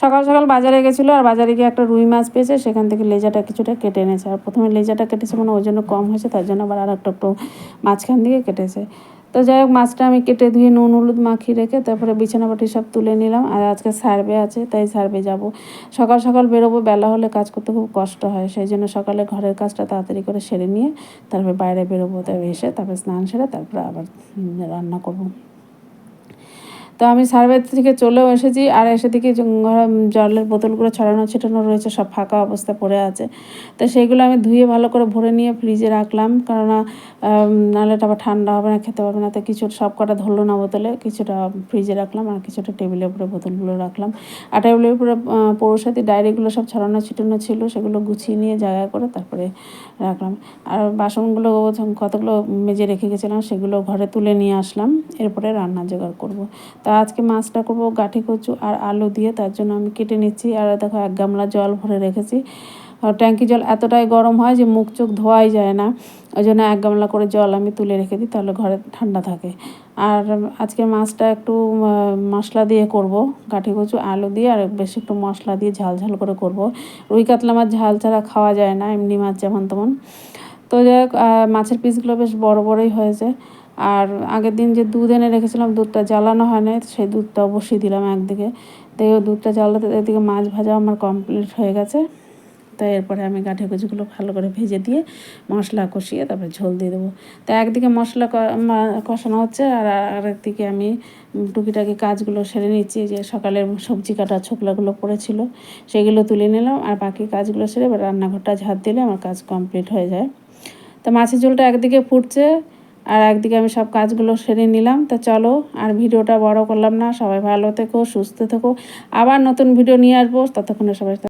সকাল সকাল বাজারে গেছিল আর বাজারে গিয়ে একটা রুই মাছ পেয়েছে, সেখান থেকে লেজাটা কিছুটা কেটে এনেছে। আর প্রথমে লেজাটা কেটেছে মানে ওই জন্য কম হয়েছে, তার জন্য আবার আর একটা একটু মাঝখান দিয়ে কেটেছে। তো যাই হোক, মাছটা আমি কেটে ধুয়ে নুন, হলুদ মাখিয়ে রেখে তারপরে বিছানাপাটি সব তুলে নিলাম। আর আজকে সার্ভে আছে, তাই সার্ভে যাব। সকাল সকাল বেরোবো, বেলা হলে কাজ করতে খুব কষ্ট হয়, সেই জন্য সকালে ঘরের কাজটা তাড়াতাড়ি করে সেরে নিয়ে তারপরে বাইরে বেরোবো। তারপরে এসে তারপরে স্নান সেরে তারপরে আবার রান্না করব। তো আমি সার্ভে থেকে চলেও এসেছি আর এসে থেকে জলের বোতলগুলো ছড়ানো ছিটানো রয়েছে, সব ফাঁকা অবস্থা পড়ে আছে। তো সেইগুলো আমি ধুয়ে ভালো করে ভরে নিয়ে ফ্রিজে রাখলাম। কেননা নাহলে এটা আবার ঠান্ডা হবে না, খেতে পারবে না। তো কিছু সব কটা ধরলো না বোতলে, কিছুটা ফ্রিজে রাখলাম আর কিছুটা টেবিলের উপরে বোতলগুলো রাখলাম। আর টেবিলের উপরে পৌরসাথী ডায়েরিগুলো সব ছড়ানো ছিটানো ছিল, সেগুলো গুছিয়ে নিয়ে জায়গা করে তারপরে রাখলাম। আর বাসনগুলো, কতগুলো মেজে রেখে গেছিলাম, সেগুলো ঘরে তুলে নিয়ে আসলাম। এরপরে রান্না জোগাড় করব। তা আজকে মাছটা করব গাঠি কচু আর আলু দিয়ে, তার জন্য আমি কেটে নিচ্ছি। আর দেখো, এক গামলা জল ভরে রেখেছি। আর ট্যাঙ্কি জল এতটাই গরম হয় যে মুখ চোখ ধোয়াই যায় না। ওই জন্য এক গামলা করে জল আমি তুলে রেখে দিই, তাহলে ঘরে ঠান্ডা থাকে। আর আজকে মাছটা একটু মশলা দিয়ে করব কাঠি কচু, আলু দিয়ে, আর বেশি একটু মশলা দিয়ে ঝাল ঝাল করে করব। রুই কাতলা মাছ ঝাল ছাড়া খাওয়া যায় না, এমনি মাছ যেমন তেমন। তো যাই মাছের পিসগুলো বেশ বড় বড়ই হয়েছে। আর আগের দিন যে দুধ এনে রেখেছিলাম, দুধটা জ্বালানো হয় না সেই দুধটা বসিয়ে দিলাম একদিকে। তো দুধটা জ্বালাতে, এদিকে মাছ ভাজা আমার কমপ্লিট হয়ে গেছে। তাই এরপরে আমি গাঠে কুচিগুলো ভালো করে ভেজে দিয়ে মশলা কষিয়ে তারপরে ঝোল দিয়ে দেবো। তো একদিকে মশলা কষানো হচ্ছে আর আরেকদিকে আমি টুকিটাকি কাজগুলো সেরে নিচ্ছি, যে সকালের সবজি কাটা ছোকলাগুলো পড়েছিল সেগুলো তুলে নিলাম আর বাকি কাজগুলো সেরে এবার রান্নাঘরটা ঝাঁত দিলে আমার কাজ কমপ্লিট হয়ে যায়। তো মাছের ঝোলটা একদিকে ফুটছে আর একদিকে আমি সব কাজগুলো সেরে নিলাম। তা চলো, আর ভিডিওটা বড় করলাম না। সবাই ভালো থেকো, সুস্থ থেকো। আবার নতুন ভিডিও নিয়ে আসব। ততক্ষণে সবাই